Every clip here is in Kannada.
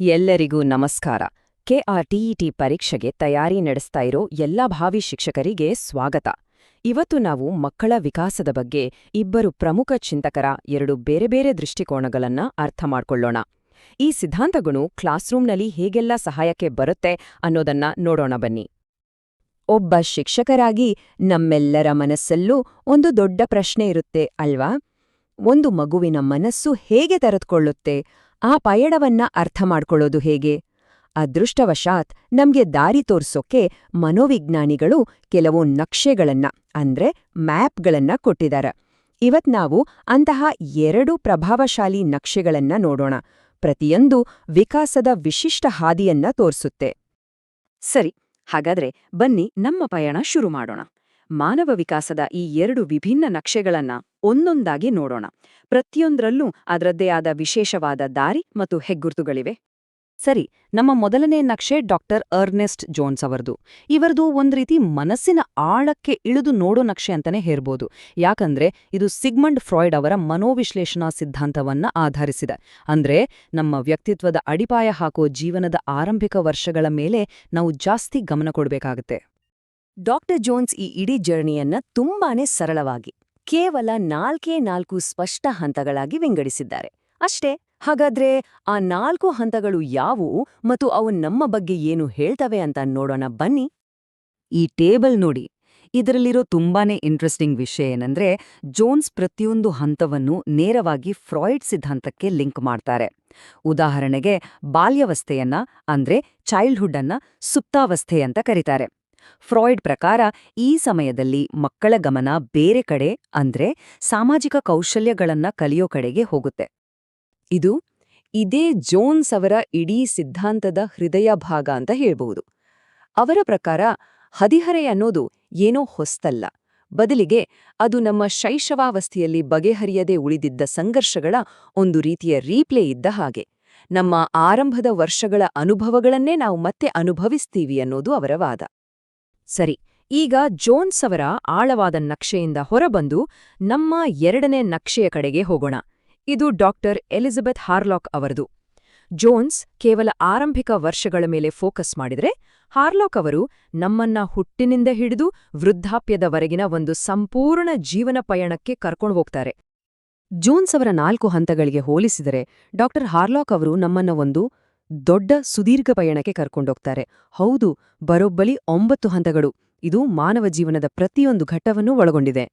ಎಲ್ಲರಿಗೂ ನಮಸ್ಕಾರ. ಕೆಆರ್ಟಿಇಟಿ ಪರೀಕ್ಷೆಗೆ ತಯಾರಿ ನಡೆಸ್ತಾ ಇರೋ ಎಲ್ಲ ಭಾವಿ ಶಿಕ್ಷಕರಿಗೆ ಸ್ವಾಗತ. ಇವತ್ತು ನಾವು ಮಕ್ಕಳ ವಿಕಾಸದ ಬಗ್ಗೆ ಇಬ್ಬರು ಪ್ರಮುಖ ಚಿಂತಕರ ಎರಡು ಬೇರೆ ಬೇರೆ ದೃಷ್ಟಿಕೋನಗಳನ್ನ ಅರ್ಥ ಮಾಡ್ಕೊಳ್ಳೋಣ. ಈ ಸಿದ್ಧಾಂತಗಳು ಕ್ಲಾಸ್ರೂಮ್ನಲ್ಲಿ ಹೇಗೆಲ್ಲ ಸಹಾಯಕ್ಕೆ ಬರುತ್ತೆ ಅನ್ನೋದನ್ನ ನೋಡೋಣ ಬನ್ನಿ. ಒಬ್ಬ ಶಿಕ್ಷಕರಾಗಿ ನಮ್ಮೆಲ್ಲರ ಮನಸ್ಸಲ್ಲೂ ಒಂದು ದೊಡ್ಡ ಪ್ರಶ್ನೆ ಇರುತ್ತೆ ಅಲ್ವಾ? ಒಂದು ಮಗುವಿನ ಮನಸ್ಸು ಹೇಗೆ ತೆರೆದುಕೊಳ್ಳುತ್ತೆ? ಆ ಪಯಣವನ್ನ ಅರ್ಥ ಮಾಡ್ಕೊಳ್ಳೋದು ಹೇಗೆ? ಅದೃಷ್ಟವಶಾತ್ ನಮ್ಗೆ ದಾರಿ ತೋರ್ಸೋಕೆ ಮನೋವಿಜ್ಞಾನಿಗಳು ಕೆಲವು ನಕ್ಷೆಗಳನ್ನ, ಅಂದ್ರೆ ಮ್ಯಾಪ್ಗಳನ್ನ ಕೊಟ್ಟಿದ್ದಾರೆ ಇವತ್ ನಾವು ಅಂತಹ ಎರಡು ಪ್ರಭಾವಶಾಲಿ ನಕ್ಷೆಗಳನ್ನ ನೋಡೋಣ. ಪ್ರತಿಯೊಂದು ವಿಕಾಸದ ವಿಶಿಷ್ಟ ಹಾದಿಯನ್ನ ತೋರಿಸುತ್ತೆ. ಸರಿ, ಹಾಗಾದ್ರೆ ಬನ್ನಿ ನಮ್ಮ ಪಯಣ ಶುರು ಮಾಡೋಣ. ಮಾನವ ವಿಕಾಸದ ಈ ಎರಡು ವಿಭಿನ್ನ ನಕ್ಷೆಗಳನ್ನ ಒಂದೊಂದಾಗಿ ನೋಡೋಣ. ಪ್ರತಿಯೊಂದರಲ್ಲೂ ಅದರದ್ದೇ ಆದ ವಿಶೇಷವಾದ ದಾರಿ ಮತ್ತು ಹೆಗ್ಗುರುತುಗಳಿವೆ. ಸರಿ, ನಮ್ಮ ಮೊದಲನೇ ನಕ್ಷೆ ಡಾಕ್ಟರ್ ಅರ್ನೆಸ್ಟ್ ಜೋನ್ಸ್ ಅವರದು. ಇವರದು ಒಂದ್ ರೀತಿ ಮನಸ್ಸಿನ ಆಳಕ್ಕೆ ಇಳಿದು ನೋಡೋ ನಕ್ಷೆ ಅಂತಾನೆ ಹೇರ್ಬೋದು ಯಾಕಂದ್ರೆ, ಇದು ಸಿಗ್ಮಂಡ್ ಫ್ರಾಯ್ಡ್ ಅವರ ಮನೋವಿಶ್ಲೇಷಣಾ ಸಿದ್ಧಾಂತವನ್ನ ಆಧರಿಸಿದೆ. ಅಂದ್ರೆ, ನಮ್ಮ ವ್ಯಕ್ತಿತ್ವದ ಅಡಿಪಾಯ ಹಾಕೋ ಜೀವನದ ಆರಂಭಿಕ ವರ್ಷಗಳ ಮೇಲೆ ನಾವು ಜಾಸ್ತಿ ಗಮನ ಕೊಡ್ಬೇಕಾಗತ್ತೆ. ಡಾಕ್ಟರ್ ಜೋನ್ಸ್ ಈ ಇಡೀ ಜರ್ನಿಯನ್ನ ತುಂಬಾನೇ ಸರಳವಾಗಿ, ಕೇವಲ ನಾಲ್ಕೇ ನಾಲ್ಕು ಸ್ಪಷ್ಟ ಹಂತಗಳಾಗಿ ವಿಂಗಡಿಸಿದ್ದಾರೆ. ಅಷ್ಟೇ, ಹಾಗಾದ್ರೆ ಆ ನಾಲ್ಕು ಹಂತಗಳು ಯಾವುವು ಮತ್ತು ಅವು ನಮ್ಮ ಬಗ್ಗೆ ಏನು ಹೇಳ್ತವೆ ಅಂತ ನೋಡೋಣ ಬನ್ನಿ. ಈ ಟೇಬಲ್ ನೋಡಿ, ಇದರಲ್ಲಿರೋ ತುಂಬಾನೇ ಇಂಟ್ರೆಸ್ಟಿಂಗ್ ವಿಷಯ ಏನಂದ್ರೆ ಜೋನ್ಸ್ ಪ್ರತಿಯೊಂದು ಹಂತವನ್ನು ನೇರವಾಗಿ ಫ್ರಾಯ್ಡ್ ಸಿದ್ಧಾಂತಕ್ಕೆ ಲಿಂಕ್ ಮಾಡ್ತಾರೆ. ಉದಾಹರಣೆಗೆ, ಬಾಲ್ಯವಸ್ಥೆಯನ್ನ ಅಂದ್ರೆ ಚೈಲ್ಡ್ಹುಡ್ ಅನ್ನ ಸುಪ್ತಾವಸ್ಥೆ ಅಂತ ಕರೀತಾರೆ. ಫ್ರಾಯ್ಡ್ ಪ್ರಕಾರ ಈ ಸಮಯದಲ್ಲಿ ಮಕ್ಕಳ ಗಮನ ಬೇರೆ ಕಡೆ ಅಂದ್ರೆ ಸಾಮಾಜಿಕ ಕೌಶಲ್ಯಗಳನ್ನ ಕಲಿಯೋ ಕಡೆಗೆ ಹೋಗುತ್ತೆ. ಇದು ಇದೇ ಜೋನ್ಸ್ ಅವರ ಇಡೀ ಸಿದ್ಧಾಂತದ ಹೃದಯ ಭಾಗ ಅಂತ ಹೇಳಬಹುದು. ಅವರ ಪ್ರಕಾರ ಹದಿಹರೆ ಅನ್ನೋದು ಏನೋ ಹೊಸ್ತಲ್ಲ. ಬದಲಿಗೆ ಅದು ನಮ್ಮ ಶೈಶವಾವಸ್ಥೆಯಲ್ಲಿ ಬಗೆಹರಿಯದೆ ಉಳಿದಿದ್ದ ಸಂಘರ್ಷಗಳ ಒಂದು ರೀತಿಯ ರೀಪ್ಲೇ ಇದ್ದ ಹಾಗೆ. ನಮ್ಮ ಆರಂಭದ ವರ್ಷಗಳ ಅನುಭವಗಳನ್ನೇ ನಾವು ಮತ್ತೆ ಅನುಭವಿಸ್ತೀವಿ ಅನ್ನೋದು ಅವರ ವಾದ. ಸರಿ, ಈಗ ಜೋನ್ಸ್ ಅವರ ಆಳವಾದ ನಕ್ಷೆಯಿಂದ ಹೊರಬಂದು ನಮ್ಮ ಎರಡನೇ ನಕ್ಷೆಯ ಕಡೆಗೆ ಹೋಗೋಣ. ಇದು ಡಾಕ್ಟರ್ ಎಲಿಜಬೆತ್ ಹಾರ್ಲಾಕ್ ಅವರದು. ಜೋನ್ಸ್ ಕೇವಲ ಆರಂಭಿಕ ವರ್ಷಗಳ ಮೇಲೆ ಫೋಕಸ್ ಮಾಡಿದರೆ, ಹಾರ್ಲಾಕ್ ಅವರು ನಮ್ಮನ್ನ ಹುಟ್ಟಿನಿಂದ ಹಿಡಿದು ವೃದ್ಧಾಪ್ಯದವರೆಗಿನ ಒಂದು ಸಂಪೂರ್ಣ ಜೀವನ ಪಯಣಕ್ಕೆ ಕರ್ಕೊಂಡು ಹೋಗ್ತಾರೆ. ಜೋನ್ಸ್ ಅವರ ನಾಲ್ಕು ಹಂತಗಳಿಗೆ ಹೋಲಿಸಿದರೆ, ಡಾಕ್ಟರ್ ಹಾರ್ಲಾಕ್ ಅವರು ನಮ್ಮನ್ನ ಒಂದು ದೊಡ್ಡ ಸುದೀರ್ಘ ಪಯಣಕ್ಕೆ ಕರ್ಕೊಂಡೋಗ್ತಾರೆ. ಹೌದು ಬರೋಬ್ಬಲಿ ಒಂಬತ್ತು ಹಂತಗಳು. ಇದು ಮಾನವ ಜೀವನದ ಪ್ರತಿಯೊಂದು ಘಟ್ಟವನ್ನೂ ಒಳಗೊಂಡಿದೆ.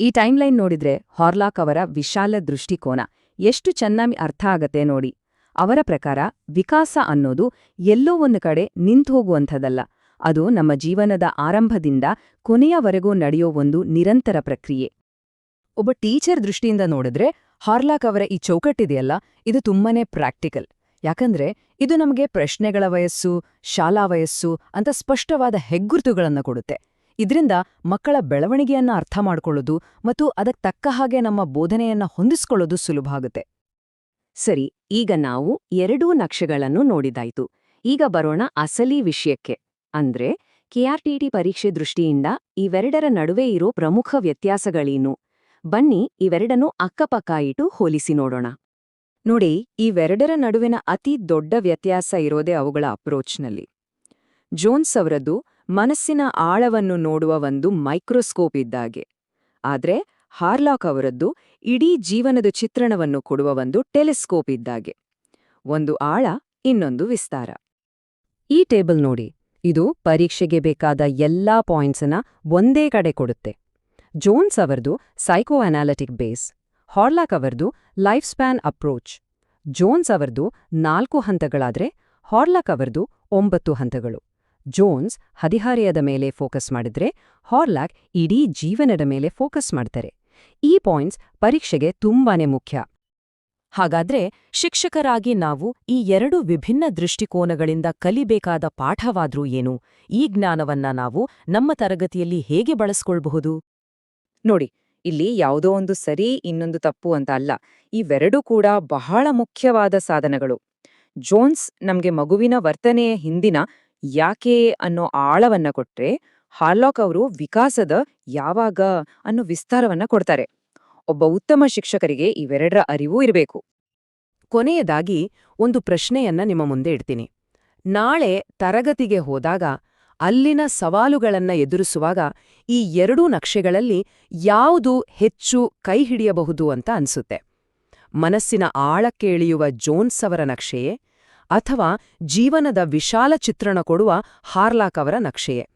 ಈ ಟೈಮ್ಲೈನ್ ನೋಡಿದ್ರೆ ಹಾರ್ಲಾಕ್ ಅವರ ವಿಶಾಲ ದೃಷ್ಟಿಕೋನ. ಎಷ್ಟು ಚೆನ್ನಾಗಿ ಅರ್ಥ ಆಗತ್ತೆ ನೋಡಿ. ಅವರ ಪ್ರಕಾರ ವಿಕಾಸ ಅನ್ನೋದು ಎಲ್ಲೋ ಒಂದು ಕಡೆ ನಿಂತೋಗುವಂಥದ್ದಲ್ಲ ಅದು ನಮ್ಮ ಜೀವನದ ಆರಂಭದಿಂದ ಕೊನೆಯವರೆಗೂ ನಡೆಯೋ ಒಂದು ನಿರಂತರ ಪ್ರಕ್ರಿಯೆ. ಒಬ್ಬ ಟೀಚರ್ ದೃಷ್ಟಿಯಿಂದ ನೋಡಿದ್ರೆ ಹಾರ್ಲಾಕ್ ಅವರ ಈ ಚೌಕಟ್ಟಿದೆಯಲ್ಲ, ಇದು ತುಂಬಾನೇ ಪ್ರಾಕ್ಟಿಕಲ್. ಯಾಕಂದ್ರೆ ಇದು ನಮಗೆ ಪ್ರಶ್ನೆಗಳ ವಯಸ್ಸು, ಶಾಲಾ ವಯಸ್ಸು ಅಂತ ಸ್ಪಷ್ಟವಾದ ಹೆಗ್ಗುರುತುಗಳನ್ನು ಕೊಡುತ್ತೆ. ಇದರಿಂದ ಮಕ್ಕಳ ಬೆಳವಣಿಗೆಯನ್ನ ಅರ್ಥ ಮಾಡಿಕೊಳ್ಳೋದು ಮತ್ತು ಅದಕ್ಕೆ ತಕ್ಕ ಹಾಗೆ ನಮ್ಮ ಬೋಧನೆಯನ್ನ ಹೊಂದಿಸ್ಕೊಳ್ಳೋದು ಸುಲಭ ಆಗುತ್ತೆ ಸರಿ, ಈಗ ನಾವು ಎರಡೂ ನಕ್ಷೆಗಳನ್ನು ನೋಡಿದಾಯಿತು. ಈಗ ಬರೋಣ ಅಸಲಿ ವಿಷಯಕ್ಕೆ. ಅಂದ್ರೆ ಕೆಆರ್ಟಿಟಿ ಪರೀಕ್ಷೆ ದೃಷ್ಟಿಯಿಂದ ಇವೆರಡರ ನಡುವೆ ಇರೋ ಪ್ರಮುಖ ವ್ಯತ್ಯಾಸಗಳೇನು? ಬನ್ನಿ ಇವೆರಡನ್ನೂ ಅಕ್ಕಪಕ್ಕ ಇಟ್ಟು ಹೋಲಿಸಿ ನೋಡೋಣ. ನೋಡಿ, ಇವೆರಡರ ನಡುವಿನ ಅತಿ ದೊಡ್ಡ ವ್ಯತ್ಯಾಸ ಇರೋದೇ ಅವುಗಳ ಅಪ್ರೋಚ್ನಲ್ಲಿ. ಜೋನ್ಸ್ ಅವರದ್ದು ಮನಸ್ಸಿನ ಆಳವನ್ನು ನೋಡುವ ಒಂದು ಮೈಕ್ರೋಸ್ಕೋಪ್ ಇದ್ದಾಗೆ. ಆದ್ರೆ, ಹಾರ್ಲಾಕ್ ಅವರದ್ದು ಇಡೀ ಜೀವನದ ಚಿತ್ರಣವನ್ನು ಕೊಡುವ ಒಂದು ಟೆಲಿಸ್ಕೋಪ್ ಇದ್ದಾಗೆ. ಒಂದು ಆಳ, ಇನ್ನೊಂದು ವಿಸ್ತಾರ. ಈ ಟೇಬಲ್ ನೋಡಿ, ಇದು ಪರೀಕ್ಷೆಗೆ ಬೇಕಾದ ಎಲ್ಲಾ ಪಾಯಿಂಟ್ಸನ್ನ ಒಂದೇ ಕಡೆ ಕೊಡುತ್ತೆ. ಜೋನ್ಸ್ ಅವರದು ಸೈಕೋ ಅನಾಲಿಟಿಕ್ ಬೇಸ್. ಹಾರ್ಲಾಕ್ ಅವರದು ಲೈಫ್ ಸ್ಪ್ಯಾನ್ ಅಪ್ರೋಚ್. ಜೋನ್ಸ್ ಅವರದು ನಾಲ್ಕು ಹಂತಗಳಾದರೆ ಹಾರ್ಲಾಕ್ ಅವರದು ಒಂಬತ್ತು ಹಂತಗಳು. ಜೋನ್ಸ್ ಹದಿಹಾರೆಯದ ಮೇಲೆ ಫೋಕಸ್ ಮಾಡಿದ್ರೆ ಹಾರ್ಲಾಕ್ ಇಡೀ ಜೀವನದ ಮೇಲೆ ಫೋಕಸ್ ಮಾಡ್ತಾರೆ. ಈ ಪಾಯಿಂಟ್ಸ್ ಪರೀಕ್ಷೆಗೆ ತುಂಬಾನೇ ಮುಖ್ಯ. ಹಾಗಾದ್ರೆ ಶಿಕ್ಷಕರಾಗಿ ನಾವು ಈ ಎರಡು ವಿಭಿನ್ನ ದೃಷ್ಟಿಕೋನಗಳಿಂದ ಕಲಿಬೇಕಾದ ಪಾಠವಾದ್ರೂ ಏನು? ಈ ಜ್ಞಾನವನ್ನ ನಾವು ನಮ್ಮ ತರಗತಿಯಲ್ಲಿ ಹೇಗೆ ಬಳಸ್ಕೊಳ್ಬಹುದು? ನೋಡಿ ಇಲ್ಲಿ ಯಾವುದೋ ಒಂದು ಸರಿ, ಇನ್ನೊಂದು ತಪ್ಪು ಅಂತ ಅಲ್ಲ. ಇವೆರಡೂ ಕೂಡ ಬಹಳ ಮುಖ್ಯವಾದ ಸಾಧನಗಳು. ಜೋನ್ಸ್ ನಮಗೆ ಮಗುವಿನ ವರ್ತನೆಯ ಹಿಂದಿನ ಯಾಕೆ ಅನ್ನೋ ಆಳವನ್ನ ಕೊಟ್ರೆ, ಹಾರ್ಲಾಕ್ ಅವರು ವಿಕಾಸದ ಯಾವಾಗ ಅನ್ನೋ ವಿಸ್ತಾರವನ್ನ ಕೊಡ್ತಾರೆ. ಒಬ್ಬ ಉತ್ತಮ ಶಿಕ್ಷಕರಿಗೆ ಇವೆರಡರ ಅರಿವು ಇರಬೇಕು. ಕೊನೆಯದಾಗಿ ಒಂದು ಪ್ರಶ್ನೆಯನ್ನ ನಿಮ್ಮ ಮುಂದೆ ಇಡ್ತೀನಿ. ನಾಳೆ ತರಗತಿಗೆ ಹೋದಾಗ ಅಲ್ಲಿನ ಸವಾಲುಗಳನ್ನ ಎದುರಿಸುವಾಗ ಈ ಎರಡೂ ನಕ್ಷೆಗಳಲ್ಲಿ ಯಾವುದು ಹೆಚ್ಚು ಕೈ ಹಿಡಿಯಬಹುದು ಅಂತ ಅನ್ಸುತ್ತೆ. ಮನಸ್ಸಿನ ಆಳಕ್ಕೆ ಇಳಿಯುವ ಜೋನ್ಸ್ ಅವರ ನಕ್ಷೆಯೇ ಅಥವಾ ಜೀವನದ ವಿಶಾಲ ಚಿತ್ರಣ ಕೊಡುವ ಹಾರ್ಲಾಕ್ ಅವರ ನಕ್ಷೆಯೇ?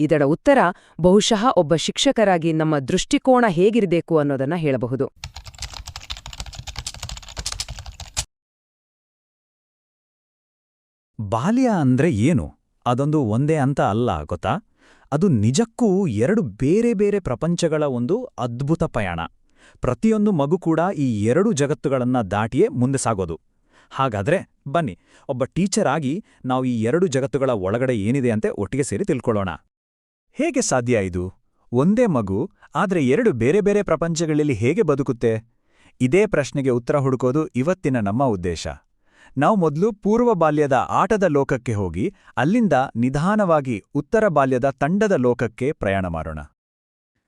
ಇದರ ಉತ್ತರ ಬಹುಶಃ ಒಬ್ಬ ಶಿಕ್ಷಕರಾಗಿ ನಮ್ಮ ದೃಷ್ಟಿಕೋನ ಹೇಗಿರಬೇಕು ಅನ್ನೋದನ್ನ ಹೇಳಬಹುದು. ಬಾಲ್ಯ ಅಂದ್ರೆ ಏನು? ಅದೊಂದು ಒಂದೇ ಅಂತ ಅಲ್ಲ, ಗೊತ್ತಾ? ಅದು ನಿಜಕ್ಕೂ ಎರಡು ಬೇರೆ ಬೇರೆ ಪ್ರಪಂಚಗಳ ಒಂದು ಅದ್ಭುತ ಪಯಣ. ಪ್ರತಿಯೊಂದು ಮಗು ಕೂಡ ಈ ಎರಡು ಜಗತ್ತುಗಳನ್ನ ದಾಟಿಯೇ ಮುಂದೆ ಸಾಗೋದು. ಹಾಗಾದ್ರೆ ಬನ್ನಿ, ಒಬ್ಬ ಟೀಚರ್ ಆಗಿ ನಾವು ಈ ಎರಡು ಜಗತ್ತುಗಳ ಒಳಗಡೆ ಏನಿದೆ ಅಂತೆ ಒಟ್ಟಿಗೆ ಸೇರಿ ತಿಳ್ಕೊಳ್ಳೋಣ. ಹೇಗೆ ಸಾಧ್ಯ ಇದು? ಒಂದೇ ಮಗು, ಆದರೆ ಎರಡು ಬೇರೆ ಬೇರೆ ಪ್ರಪಂಚಗಳಲ್ಲಿ ಹೇಗೆ ಬದುಕುತ್ತೆ? ಇದೇ ಪ್ರಶ್ನೆಗೆ ಉತ್ತರ ಹುಡುಕೋದು ಇವತ್ತಿನ ನಮ್ಮ ಉದ್ದೇಶ. ನಾವು ಮೊದಲು ಪೂರ್ವ ಬಾಲ್ಯದ ಆಟದ ಲೋಕಕ್ಕೆ ಹೋಗಿ, ಅಲ್ಲಿಂದ ನಿಧಾನವಾಗಿ ಉತ್ತರ ಬಾಲ್ಯದ ತಂಡದ ಲೋಕಕ್ಕೆ ಪ್ರಯಾಣ ಮಾಡೋಣ.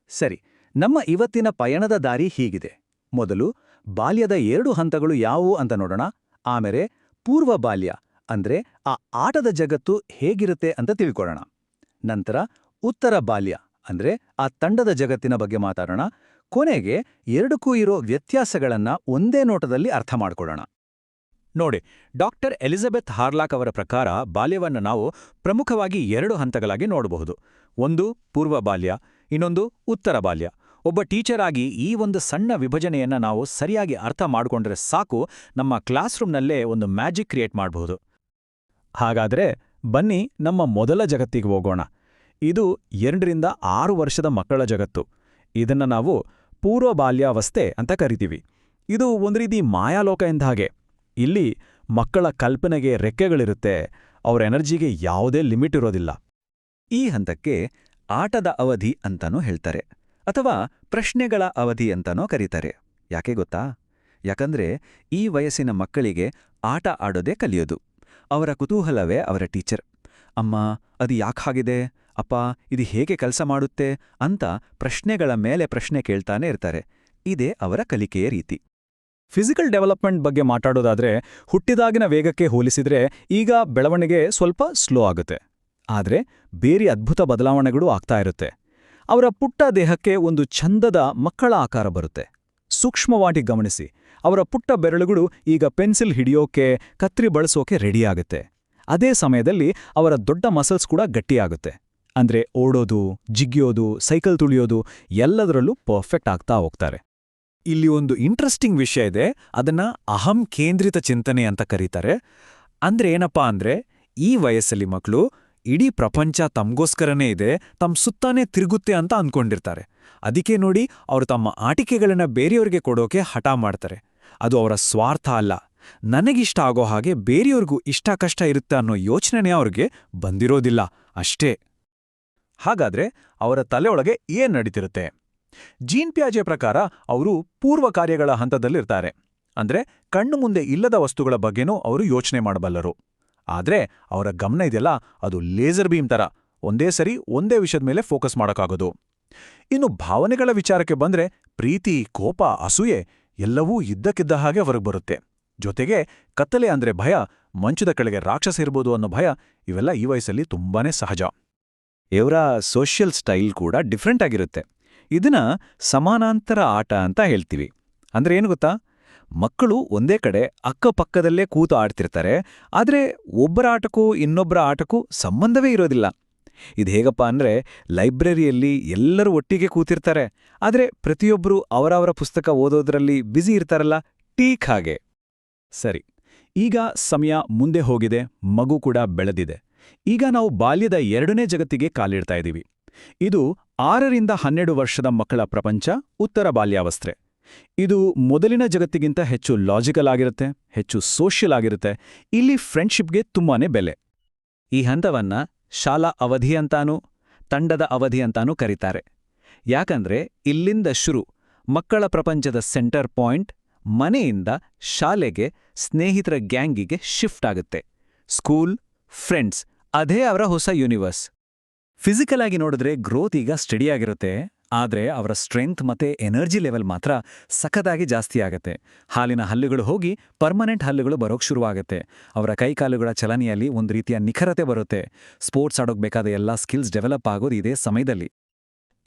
ಸರಿ, ನಮ್ಮ ಇವತ್ತಿನ ಪಯಣದ ದಾರಿ ಹೀಗಿದೆ. ಮೊದಲು ಬಾಲ್ಯದ ಎರಡು ಹಂತಗಳು ಯಾವುವು ಅಂತ ನೋಡೋಣ. ಆಮೇಲೆ ಪೂರ್ವ ಬಾಲ್ಯ, ಅಂದ್ರೆ ಆ ಆಟದ ಜಗತ್ತು ಹೇಗಿರುತ್ತೆ ಅಂತ ತಿಳ್ಕೊಳ್ಳೋಣ. ನಂತರ ಉತ್ತರ ಬಾಲ್ಯ, ಅಂದ್ರೆ ಆ ತಂಡದ ಜಗತ್ತಿನ ಬಗ್ಗೆ ಮಾತಾಡೋಣ. ಕೊನೆಗೆ ಎರಡಕ್ಕೂ ಇರೋ ವ್ಯತ್ಯಾಸಗಳನ್ನ ಒಂದೇ ನೋಟದಲ್ಲಿ ಅರ್ಥ ಮಾಡ್ಕೊಳ್ಳೋಣ. ನೋಡಿ, ಡಾಕ್ಟರ್ ಎಲಿಜಬೆತ್ ಹಾರ್ಲಾಕ್ ಅವರ ಪ್ರಕಾರ ಬಾಲ್ಯವನ್ನು ನಾವು ಪ್ರಮುಖವಾಗಿ ಎರಡು ಹಂತಗಳಾಗಿ ನೋಡಬಹುದು. ಒಂದು ಪೂರ್ವ ಬಾಲ್ಯ, ಇನ್ನೊಂದು ಉತ್ತರ ಬಾಲ್ಯ. ಒಬ್ಬ ಟೀಚರ್ ಆಗಿ ಈ ಒಂದು ಸಣ್ಣ ವಿಭಜನೆಯನ್ನ ನಾವು ಸರಿಯಾಗಿ ಅರ್ಥ ಮಾಡಿಕೊಂಡ್ರೆ ಸಾಕು, ನಮ್ಮ ಕ್ಲಾಸ್ ರೂಮ್ನಲ್ಲೇ ಒಂದು ಮ್ಯಾಜಿಕ್ ಕ್ರಿಯೇಟ್ ಮಾಡಬಹುದು. ಹಾಗಾದ್ರೆ ಬನ್ನಿ ನಮ್ಮ ಮೊದಲ ಜಗತ್ತಿಗೆ ಹೋಗೋಣ. ಇದು ಎರಡರಿಂದ ಆರು ವರ್ಷದ ಮಕ್ಕಳ ಜಗತ್ತು. ಇದನ್ನ ನಾವು ಪೂರ್ವ ಬಾಲ್ಯಾವಸ್ಥೆ ಅಂತ ಕರಿತೀವಿ. ಇದು ಒಂದು ರೀತಿ ಮಾಯಾಲೋಕ ಎಂದ ಹಾಗೆ. ಇಲ್ಲಿ ಮಕ್ಕಳ ಕಲ್ಪನೆಗೆ ರೆಕ್ಕೆಗಳಿರುತ್ತೆ, ಅವರ ಎನರ್ಜಿಗೆ ಯಾವುದೇ ಲಿಮಿಟ್ ಇರೋದಿಲ್ಲ. ಈ ಹಂತಕ್ಕೆ ಆಟದ ಅವಧಿ ಅಂತಾನೂ ಹೇಳ್ತಾರೆ, ಅಥವಾ ಪ್ರಶ್ನೆಗಳ ಅವಧಿ ಅಂತನೋ ಕರೀತಾರೆ. ಯಾಕೆ ಗೊತ್ತಾ? ಯಾಕಂದ್ರೆ ಈ ವಯಸ್ಸಿನ ಮಕ್ಕಳಿಗೆ ಆಟ ಆಡೋದೇ ಕಲಿಯೋದು. ಅವರ ಕುತೂಹಲವೇ ಅವರ ಟೀಚರ್. ಅಮ್ಮ, ಅದು ಯಾಕಾಗಿದೆ ಅಪ್ಪ, ಇದು ಹೇಗೆ ಕೆಲಸ ಮಾಡುತ್ತೆ? ಅಂತ ಪ್ರಶ್ನೆಗಳ ಮೇಲೆ ಪ್ರಶ್ನೆ ಕೇಳ್ತಾನೆ ಇರ್ತಾರೆ. ಇದೇ ಅವರ ಕಲಿಕೆಯ ರೀತಿ. ಫಿಸಿಕಲ್ ಡೆವಲಪ್ಮೆಂಟ್ ಬಗ್ಗೆ ಮಾತಾಡೋದಾದ್ರೆ ಹುಟ್ಟಿದಾಗಿನ ವೇಗಕ್ಕೆ ಹೋಲಿಸಿದ್ರೆ ಈಗ ಬೆಳವಣಿಗೆ ಸ್ವಲ್ಪ ಸ್ಲೋ ಆಗುತ್ತೆ. ಆದರೆ ಬೇರೆ ಅದ್ಭುತ ಬದಲಾವಣೆಗಳು ಆಗ್ತಾ ಇರುತ್ತೆ. ಅವರ ಪುಟ್ಟ ದೇಹಕ್ಕೆ ಒಂದು ಛಂದದ ಮಕ್ಕಳ ಆಕಾರ ಬರುತ್ತೆ. ಸೂಕ್ಷ್ಮವಾಗಿ ಗಮನಿಸಿ, ಅವರ ಪುಟ್ಟ ಬೆರಳುಗಳು ಈಗ ಪೆನ್ಸಿಲ್ ಹಿಡಿಯೋಕೆ, ಕತ್ರಿ ಬಳಸೋಕೆ ರೆಡಿಯಾಗುತ್ತೆ ಅದೇ ಸಮಯದಲ್ಲಿ ಅವರ ದೊಡ್ಡ ಮಸಲ್ಸ್ ಕೂಡ ಗಟ್ಟಿಯಾಗುತ್ತೆ ಅಂದ್ರೆ ಓಡೋದು ಜಿಗ್ಗಿಯೋದು ಸೈಕಲ್ ತುಳಿಯೋದು ಎಲ್ಲದರಲ್ಲೂ ಪರ್ಫೆಕ್ಟ್ ಆಗ್ತಾ ಹೋಗ್ತಾರೆ. ಇಲ್ಲಿ ಒಂದು ಇಂಟ್ರೆಸ್ಟಿಂಗ್ ವಿಷಯ ಇದೆ. ಅದನ್ನ ಅಹಂ ಕೇಂದ್ರಿತ ಚಿಂತನೆ ಅಂತ ಕರೀತಾರೆ. ಅಂದ್ರೆ ಏನಪ್ಪಾ ಅಂದ್ರೆ, ಈ ವಯಸ್ಸಲ್ಲಿ ಮಕ್ಕಳು ಇಡೀ ಪ್ರಪಂಚ ತಮ್ಗೋಸ್ಕರನೇ ಇದೆ ತಮ್ಮ ಸುತ್ತಾನೇ ತಿರುಗುತ್ತೆ ಅಂತ ಅಂದ್ಕೊಂಡಿರ್ತಾರೆ ಅದಕ್ಕೆ ನೋಡಿ ಅವರು ತಮ್ಮ ಆಟಿಕೆಗಳನ್ನ ಬೇರೆಯವ್ರಿಗೆ ಕೊಡೋಕೆ ಹಠ ಮಾಡ್ತಾರೆ. ಅದು ಅವರ ಸ್ವಾರ್ಥ ಅಲ್ಲ. ನನಗಿಷ್ಟ ಆಗೋ ಹಾಗೆ ಬೇರೆಯವ್ರಿಗೂ ಇಷ್ಟ ಕಷ್ಟ ಇರುತ್ತೆ ಅನ್ನೋ ಯೋಚನೆನೇ ಅವ್ರಿಗೆ ಬಂದಿರೋದಿಲ್ಲ. ಅಷ್ಟೇ. ಹಾಗಾದ್ರೆ ಅವರ ತಲೆಯೊಳಗೆ ಏನ್ ನಡೀತಿರುತ್ತೆ? ಜೀನ್ ಪ್ಯಾಜೆ ಪ್ರಕಾರ ಅವರು ಪೂರ್ವ ಕಾರ್ಯಗಳ ಹಂತದಲ್ಲಿರ್ತಾರೆ. ಅಂದ್ರೆ ಕಣ್ಣು ಮುಂದೆ ಇಲ್ಲದ ವಸ್ತುಗಳ ಬಗ್ಗೆನೂ ಅವರು ಯೋಚನೆ ಮಾಡಬಲ್ಲರು. ಆದ್ರೆ ಅವರ ಗಮನ ಇದೆಯಲ್ಲ, ಅದು ಲೇಸರ್ ಬೀಮ್ ತರ. ಒಂದೇ ಸರಿ ಒಂದೇ ವಿಷಯದ ಮೇಲೆ ಫೋಕಸ್ ಮಾಡೋಕ್ಕಾಗೋದು. ಇನ್ನು ಭಾವನೆಗಳ ವಿಚಾರಕ್ಕೆ ಬಂದ್ರೆ ಪ್ರೀತಿ, ಕೋಪ, ಅಸೂಯೆ ಎಲ್ಲವೂ ಇದ್ದಕ್ಕಿದ್ದ ಹಾಗೆ ಹೊರಗೆ ಬರುತ್ತೆ. ಜೊತೆಗೆ ಕತ್ತಲೆ ಅಂದ್ರೆ ಭಯ, ಮಂಚದ ಕೆಳಗೆ ರಾಕ್ಷಸ ಇರ್ಬೋದು ಅನ್ನೋ ಭಯ, ಇವೆಲ್ಲ ಈ ವಯಸ್ಸಲ್ಲಿ ತುಂಬಾನೇ ಸಹಜ. ಇವರ ಸೋಷಿಯಲ್ ಸ್ಟೈಲ್ ಕೂಡ ಡಿಫ್ರೆಂಟ್ ಆಗಿರುತ್ತೆ. ಇದನ್ನ ಸಮಾನಾಂತರ ಆಟ ಅಂತ ಹೇಳ್ತೀವಿ. ಅಂದ್ರೆ ಏನು ಗೊತ್ತಾ? ಮಕ್ಕಳು ಒಂದೇ ಕಡೆ ಅಕ್ಕಪಕ್ಕದಲ್ಲೇ ಕೂತು ಆಡ್ತಿರ್ತಾರೆ, ಆದ್ರೆ ಒಬ್ಬರ ಆಟಕ್ಕೂ ಇನ್ನೊಬ್ಬರ ಆಟಕ್ಕೂ ಸಂಬಂಧವೇ ಇರೋದಿಲ್ಲ. ಇದು ಹೇಗಪ್ಪ ಅಂದ್ರೆ ಲೈಬ್ರರಿಯಲ್ಲಿ ಎಲ್ಲರೂ ಒಟ್ಟಿಗೆ ಕೂತಿರ್ತಾರೆ, ಆದ್ರೆ ಪ್ರತಿಯೊಬ್ಬರೂ ಅವರವರ ಪುಸ್ತಕ ಓದೋದ್ರಲ್ಲಿ ಬ್ಯುಸಿ ಇರ್ತಾರಲ್ಲ, ಟೀಕ್ ಹಾಗೆ. ಸರಿ, ಈಗ ಸಮಯ ಮುಂದೆ ಹೋಗಿದೆ, ಮಗು ಕೂಡ ಬೆಳೆದಿದೆ. ಈಗ ನಾವು ಬಾಲ್ಯದ ಎರಡನೇ ಜಗತ್ತಿಗೆ ಕಾಲಿಡ್ತಾ ಇದ್ದೀವಿ ಇದು ಆರರಿಂದ ಹನ್ನೆರಡು ವರ್ಷದ ಮಕ್ಕಳ ಪ್ರಪಂಚ, ಉತ್ತರ ಬಾಲ್ಯಾವಸ್ಥೆ. ಇದು ಮೊದಲಿನ ಜಗತ್ತಿಗಿಂತ ಹೆಚ್ಚು ಲಾಜಿಕಲ್ ಆಗಿರುತ್ತೆ, ಹೆಚ್ಚು ಸೋಷಿಯಲ್ ಆಗಿರುತ್ತೆ, ಇಲ್ಲಿ ಫ್ರೆಂಡ್ಶಿಪ್ಗೆ ತುಂಬಾನೇ ಬೆಲೆ. ಈ ಹಂತವನ್ನ ಶಾಲಾ ಅವಧಿ ಅಂತಾನೂ, ತಂಡದ ಅವಧಿ ಅಂತಾನೂ ಕರೀತಾರೆ. ಯಾಕಂದ್ರೆ ಇಲ್ಲಿಂದ ಶುರು ಮಕ್ಕಳ ಪ್ರಪಂಚದ ಸೆಂಟರ್ ಪಾಯಿಂಟ್ ಮನೆಯಿಂದ ಶಾಲೆಗೆ ಸ್ನೇಹಿತರ ಗ್ಯಾಂಗಿಗೆ ಶಿಫ್ಟ್ ಆಗುತ್ತೆ. ಸ್ಕೂಲ್ ಫ್ರೆಂಡ್ಸ್ ಅದೇ ಅವರ ಹೊಸ ಯೂನಿವರ್ಸ್ ಫಿಸಿಕಲ್ ಆಗಿ ನೋಡಿದ್ರೆ ಗ್ರೋತ್ ಈಗ ಸ್ಟಡಿಯಾಗಿರುತ್ತೆ ಆದರೆ ಅವರ ಸ್ಟ್ರೆಂತ್ ಮತ್ತೆ ಎನರ್ಜಿ ಲೆವೆಲ್ ಮಾತ್ರ ಸಖತ್ತಾಗಿ ಜಾಸ್ತಿ ಆಗತ್ತೆ. ಹಾಲಿನ ಹಲ್ಲುಗಳು ಹೋಗಿ ಪರ್ಮನೆಂಟ್ ಹಲ್ಲುಗಳು ಬರೋಕ್ಕೆ ಶುರುವಾಗತ್ತೆ. ಅವರ ಕೈಕಾಲುಗಳ ಚಲನೆಯಲ್ಲಿ ಒಂದು ರೀತಿಯ ನಿಖರತೆ ಬರುತ್ತೆ. ಸ್ಪೋರ್ಟ್ಸ್ ಆಡೋಕ್ ಬೇಕಾದ ಎಲ್ಲ ಸ್ಕಿಲ್ಸ್ ಡೆವಲಪ್ ಆಗೋದು ಇದೇ ಸಮಯದಲ್ಲಿ.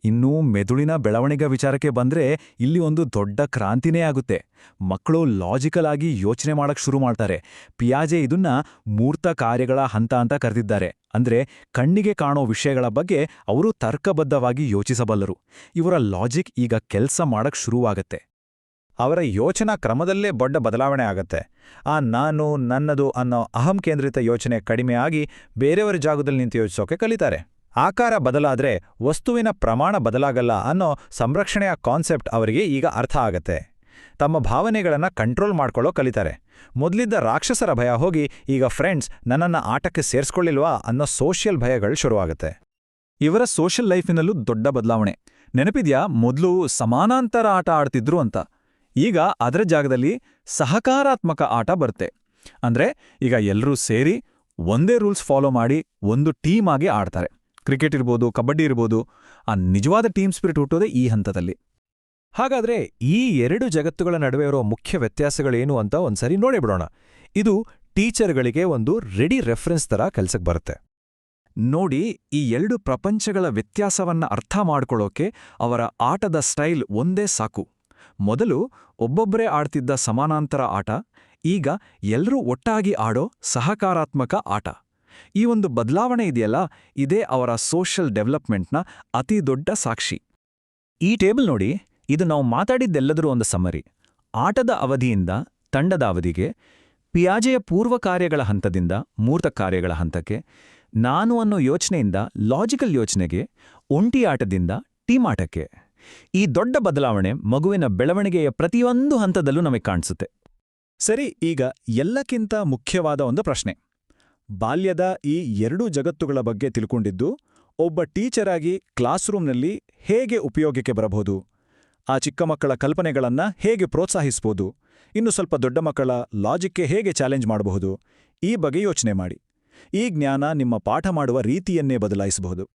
ಇನ್ನು ಮೆದುಳಿನ ಬೆಳವಣಿಗೆ ವಿಚಾರಕ್ಕೆ ಬಂದ್ರೆ ಇಲ್ಲಿ ಒಂದು ದೊಡ್ಡ ಕ್ರಾಂತಿನೇ ಆಗುತ್ತೆ. ಮಕ್ಕಳು ಲಾಜಿಕಲ್ ಆಗಿ ಯೋಚನೆ ಮಾಡಕ್ ಶುರು ಮಾಡ್ತಾರೆ. ಪಿಯಾಜೆ ಇದನ್ನ ಮೂರ್ತ ಕಾರ್ಯಗಳ ಹಂತ ಅಂತ ಕರೆದಿದ್ದಾರೆ. ಅಂದ್ರೆ ಕಣ್ಣಿಗೆ ಕಾಣೋ ವಿಷಯಗಳ ಬಗ್ಗೆ ಅವರು ತರ್ಕಬದ್ಧವಾಗಿ ಯೋಚಿಸಬಲ್ಲರು. ಇವರ ಲಾಜಿಕ್ ಈಗ ಕೆಲಸ ಮಾಡಕ್ ಶುರುವಾಗತ್ತೆ. ಅವರ ಯೋಚನಾ ಕ್ರಮದಲ್ಲೇ ದೊಡ್ಡ ಬದಲಾವಣೆ ಆಗತ್ತೆ. ಆ ನಾನು ನನ್ನದು ಅನ್ನೋ ಅಹಂ ಕೇಂದ್ರಿತ ಯೋಚನೆ ಕಡಿಮೆ ಆಗಿ ಬೇರೆಯವರ ಜಾಗದಲ್ಲಿ ನಿಂತು ಯೋಚಿಸೋಕೆ ಕಲಿತಾರೆ. ಆಕಾರ ಬದಲಾದ್ರೆ ವಸ್ತುವಿನ ಪ್ರಮಾಣ ಬದಲಾಗಲ್ಲ ಅನ್ನೋ ಸಂರಕ್ಷಣೆಯ ಕಾನ್ಸೆಪ್ಟ್ ಅವರಿಗೆ ಈಗ ಅರ್ಥ ಆಗತ್ತೆ. ತಮ್ಮ ಭಾವನೆಗಳನ್ನ ಕಂಟ್ರೋಲ್ ಮಾಡ್ಕೊಳ್ಳೋ ಕಲಿತಾರೆ. ಮೊದಲಿದ್ದ ರಾಕ್ಷಸರ ಭಯ ಹೋಗಿ ಈಗ ಫ್ರೆಂಡ್ಸ್ ನನ್ನನ್ನ ಆಟಕ್ಕೆ ಸೇರಿಸ್ಕೊಳ್ಳಿಲ್ವಾ ಅನ್ನೋ ಸೋಷಿಯಲ್ ಭಯಗಳು ಶುರುವಾಗುತ್ತೆ. ಇವರ ಸೋಷಿಯಲ್ ಲೈಫಿನಲ್ಲೂ ದೊಡ್ಡ ಬದಲಾವಣೆ. ನೆನಪಿದ್ಯಾ? ಮೊದಲು ಸಮಾನಾಂತರ ಆಟ ಆಡ್ತಿದ್ರು ಅಂತ. ಈಗ ಅದರ ಜಾಗದಲ್ಲಿ ಸಹಕಾರಾತ್ಮಕ ಆಟ ಬರುತ್ತೆ. ಅಂದ್ರೆ ಈಗ ಎಲ್ಲರೂ ಸೇರಿ ಒಂದೇ ರೂಲ್ಸ್ ಫಾಲೋ ಮಾಡಿ ಒಂದು ಟೀಮ್ ಆಗಿ ಆಡ್ತಾರೆ. ಕ್ರಿಕೆಟ್ ಇರ್ಬೋದು, ಕಬಡ್ಡಿ ಇರ್ಬೋದು, ಆ ನಿಜವಾದ ಟೀಮ್ ಸ್ಪಿರಿಟ್ ಹುಟ್ಟೋದೇ ಈ ಹಂತದಲ್ಲಿ. ಹಾಗಾದ್ರೆ ಈ ಎರಡು ಜಗತ್ತುಗಳ ನಡುವೆ ಇರೋ ಮುಖ್ಯ ವ್ಯತ್ಯಾಸಗಳೇನು ಅಂತ ಒಂದ್ಸರಿ ನೋಡಿಬಿಡೋಣ ಇದು ಟೀಚರ್ಗಳಿಗೆ ಒಂದು ರೆಡಿ ರೆಫರೆನ್ಸ್ ತರ ಕೆಲಸಕ್ಕೆ ಬರುತ್ತೆ. ನೋಡಿ, ಈ ಎರಡು ಪ್ರಪಂಚಗಳ ವ್ಯತ್ಯಾಸವನ್ನ ಅರ್ಥ ಮಾಡ್ಕೊಳ್ಳೋಕೆ ಅವರ ಆಟದ ಸ್ಟೈಲ್ ಒಂದೇ ಸಾಕು. ಮೊದಲು ಒಬ್ಬೊಬ್ಬರೇ ಆಡ್ತಿದ್ದ ಸಮಾನಾಂತರ ಆಟ, ಈಗ ಎಲ್ಲರೂ ಒಟ್ಟಾಗಿ ಆಡೋ ಸಹಕಾರಾತ್ಮಕ ಆಟ. ಈ ಒಂದು ಬದಲಾವಣೆ ಇದೆಯಲ್ಲ? ಇದೇ ಅವರ ಸೋಷಿಯಲ್ ಡೆವಲಪ್ಮೆಂಟ್ನ ಅತಿ ದೊಡ್ಡ ಸಾಕ್ಷಿ. ಈ ಟೇಬಲ್ ನೋಡಿ, ಇದು ನಾವು ಮಾತಾಡಿದ್ದೆಲ್ಲದರೂ ಒಂದು ಸಮ್ಮರಿ ಆಟದ ಅವಧಿಯಿಂದ ತಂಡದ ಅವಧಿಗೆ, ಪಿಯಾಜೆಯ ಪೂರ್ವ ಕಾರ್ಯಗಳ ಹಂತದಿಂದ ಮೂರ್ತ ಕಾರ್ಯಗಳ ಹಂತಕ್ಕೆ, ನಾನು ಅನ್ನೋ ಯೋಚನೆಯಿಂದ ಲಾಜಿಕಲ್ ಯೋಚನೆಗೆ ಒಂಟಿ ಆಟದಿಂದ ಟೀಮ್ ಆಟಕ್ಕೆ. ಈ ದೊಡ್ಡ ಬದಲಾವಣೆ ಮಗುವಿನ ಬೆಳವಣಿಗೆಯ ಪ್ರತಿಯೊಂದು ಹಂತದಲ್ಲೂ ನಮಗೆ ಕಾಣಿಸುತ್ತೆ. ಸರಿ, ಈಗ ಎಲ್ಲಕ್ಕಿಂತ ಮುಖ್ಯವಾದ ಒಂದು ಪ್ರಶ್ನೆ. ಬಾಲ್ಯದ ಈ ಎರಡೂ ಜಗತ್ತುಗಳ ಬಗ್ಗೆ ತಿಳ್ಕೊಂಡಿದ್ದು, ಒಬ್ಬ ಟೀಚರ್ ಆಗಿ ಕ್ಲಾಸ್ ರೂಮ್ನಲ್ಲಿ ಹೇಗೆ ಉಪಯೋಗಕ್ಕೆ ಬರಬಹುದು? ಆ ಚಿಕ್ಕ ಮಕ್ಕಳ ಕಲ್ಪನೆಗಳನ್ನ ಹೇಗೆ ಪ್ರೋತ್ಸಾಹಿಸಬಹುದು ಇನ್ನು ಸ್ವಲ್ಪ ದೊಡ್ಡ ಮಕ್ಕಳ ಲಾಜಿಕ್ಗೆ ಹೇಗೆ ಚಾಲೆಂಜ್ ಮಾಡಬಹುದು? ಈ ಬಗ್ಗೆ ಯೋಚನೆ ಮಾಡಿ. ಈ ಜ್ಞಾನ ನಿಮ್ಮ ಪಾಠ ಮಾಡುವ ರೀತಿಯನ್ನೇ ಬದಲಾಯಿಸಬಹುದು.